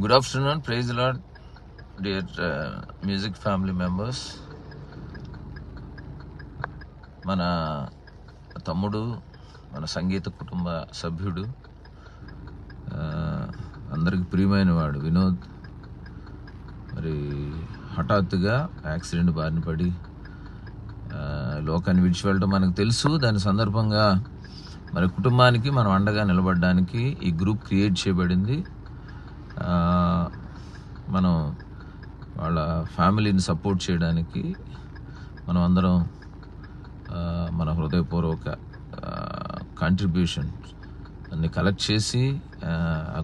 Good afternoon praise lord dear music family members మన తమ్ముడు మన సంగీత కుటుంబ సభ్యుడు అందరికి ప్రియమైన వాడు వినోద్. మరి హఠాత్తుగా యాక్సిడెంట్ బారిన పడి లోకాన్ని విడిచివెళ్ళటం మనకు తెలుసు. దాని సందర్భంగా మరి కుటుంబానికి మనం అండగా నిలబడడానికి ఈ గ్రూప్ క్రియేట్ చేయబడింది. మనం వాళ్ళ ఫ్యామిలీని సపోర్ట్ చేయడానికి మనం అందరం మన హృదయపూర్వక కాంట్రిబ్యూషన్ అన్ని కలెక్ట్ చేసి ఆ,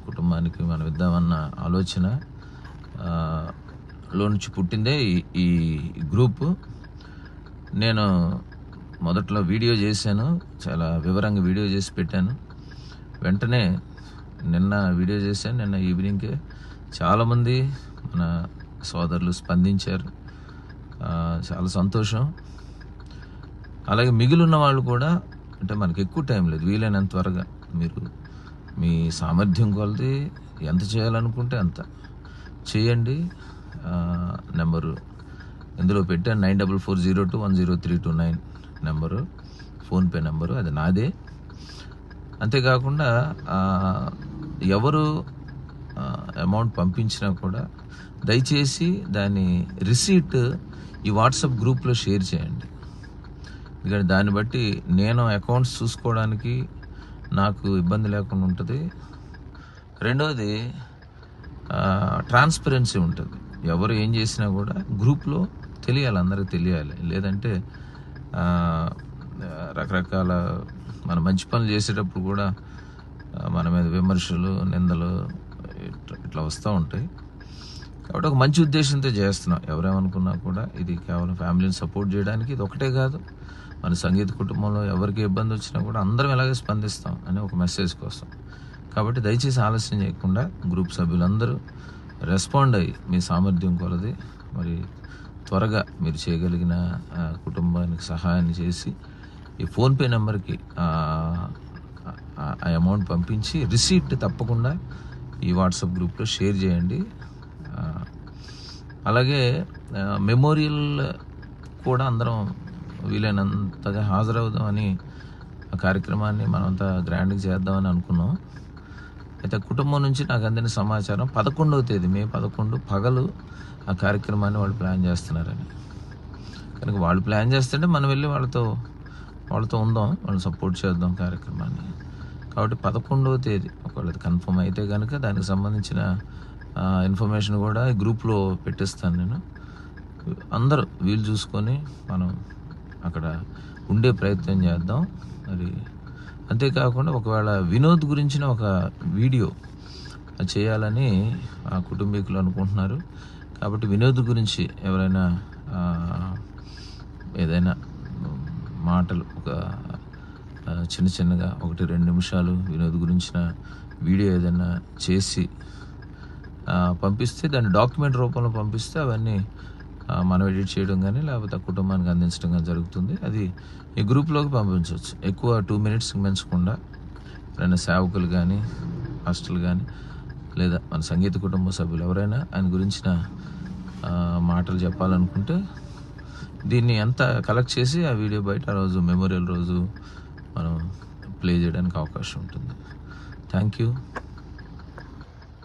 కుటుంబానికి మనం ఇద్దామన్న ఆలోచన లో నుంచి పుట్టిందే ఈ- ఈ గ్రూప్ నేను మొదట్లో వీడియో చేశాను చాలా వివరంగా వీడియో చేసి పెట్టాను. వెంటనే నిన్న వీడియో చేశాను. నిన్న ఈవినింగ్కే చాలామంది మన సోదరులు స్పందించారు. చాలా సంతోషం. అలాగే మిగిలిన వాళ్ళు కూడా అంటే మనకి ఎక్కువ టైం లేదు. వీలైనంత త్వరగా మీరు మీ సామర్థ్యం కొలది ఎంత చేయాలనుకుంటే అంత చేయండి. నెంబరు ఇందులో పెట్టాను. Nine double four zero two one zero three two nine number. PhonePe number. అది నాదే. అంతేకాకుండా ఎవరు అమౌంట్ పంపించినా కూడా దయచేసి దాని రిసీట్ ఈ వాట్సాప్ గ్రూప్లో షేర్ చేయండి. ఎందుకంటే దాన్ని బట్టి నేను అకౌంట్స్ చూసుకోవడానికి నాకు ఇబ్బంది లేకుండా ఉంటుంది. రెండవది ట్రాన్స్పరెన్సీ ఉంటుంది. ఎవరు ఏం చేసినా కూడా గ్రూప్లో తెలియాలి అందరికి తెలియాలి. లేదంటే రకరకాల మన మంచి పనులు చేసేటప్పుడు కూడా మన మీద విమర్శలు నిందలు ఇట్లా ఇట్లా వస్తూ ఉంటాయి. కాబట్టి ఒక మంచి ఉద్దేశంతో చేస్తున్నాం. ఎవరేమనుకున్నా కూడా ఇది కేవలం ఫ్యామిలీని సపోర్ట్ చేయడానికి ఇది ఒకటే కాదు. మన సంగీత కుటుంబంలో ఎవరికి ఇబ్బంది వచ్చినా కూడా అందరం ఎలాగే స్పందిస్తాం అనే ఒక మెసేజ్ కోసం. కాబట్టి దయచేసి ఆలస్యం చేయకుండా గ్రూప్ సభ్యులందరూ రెస్పాండ్ అయ్యి మీ సామర్థ్యం కొలది మరి త్వరగా మీరు చేయగలిగిన కుటుంబానికి సహాయాన్ని చేసి ఈ ఫోన్పే నెంబర్కి ఆ అమౌంట్ పంపించి రిసీప్ట్ తప్పకుండా ఈ వాట్సాప్ గ్రూప్లో షేర్ చేయండి. అలాగే మెమోరియల్ కూడా అందరం వీలైనంతగా హాజరవుదామని ఆ కార్యక్రమాన్ని మనమంతా గ్రాండ్గా చేద్దామని అనుకున్నాం. అయితే కుటుంబం నుంచి నాకు అందిన సమాచారం పదకొండవ తేదీ మే పదకొండు పగలు ఆ కార్యక్రమాన్ని వాళ్ళు ప్లాన్ చేస్తున్నారని. కనుక వాళ్ళు ప్లాన్ చేస్తుంటే మనం వెళ్ళి వాళ్ళతో వాళ్ళతో ఉందాం వాళ్ళని సపోర్ట్ చేద్దాం కార్యక్రమాన్ని. కాబట్టి పదకొండవ తేదీ. ఒకవేళ కన్ఫర్మ్ అయితే కనుక దానికి సంబంధించిన ఇన్ఫర్మేషన్ కూడా ఈ గ్రూప్లో పెట్టిస్తాను నేను. అందరూ వీలు చూసుకొని మనం అక్కడ ఉండే ప్రయత్నం చేద్దాం. మరి అంతేకాకుండా ఒకవేళ వినోద్ గురించిన ఒక వీడియో చేయాలని ఆ కుటుంబీకులు అనుకుంటున్నారు. కాబట్టి వినోద్ గురించి ఎవరైనా ఏదైనా మాటలు ఒక చిన్న చిన్నగా ఒకటి రెండు నిమిషాలు వినోద్ గురించిన వీడియో ఏదైనా చేసి పంపిస్తే దాన్ని డాక్యుమెంట్ రూపంలో పంపిస్తే అవన్నీ మనం ఎడిట్ చేయడం కానీ లేకపోతే కుటుంబానికి అందించడం కానీ జరుగుతుంది. అది ఈ గ్రూప్లోకి పంపించవచ్చు. ఎక్కువ టూ మినిట్స్కి మించకుండా ఎవరైనా సేవకులు కానీ హాస్టల్ కానీ లేదా మన సంగీత కుటుంబ సభ్యులు ఎవరైనా ఆయన గురించిన మాటలు చెప్పాలనుకుంటే దీన్ని ఎంత కలెక్ట్ చేసి ఆ వీడియో బయట ఆ రోజు మెమోరియల్ రోజు మనం ప్లే చేయడానికి అవకాశం ఉంటుంది. Thank you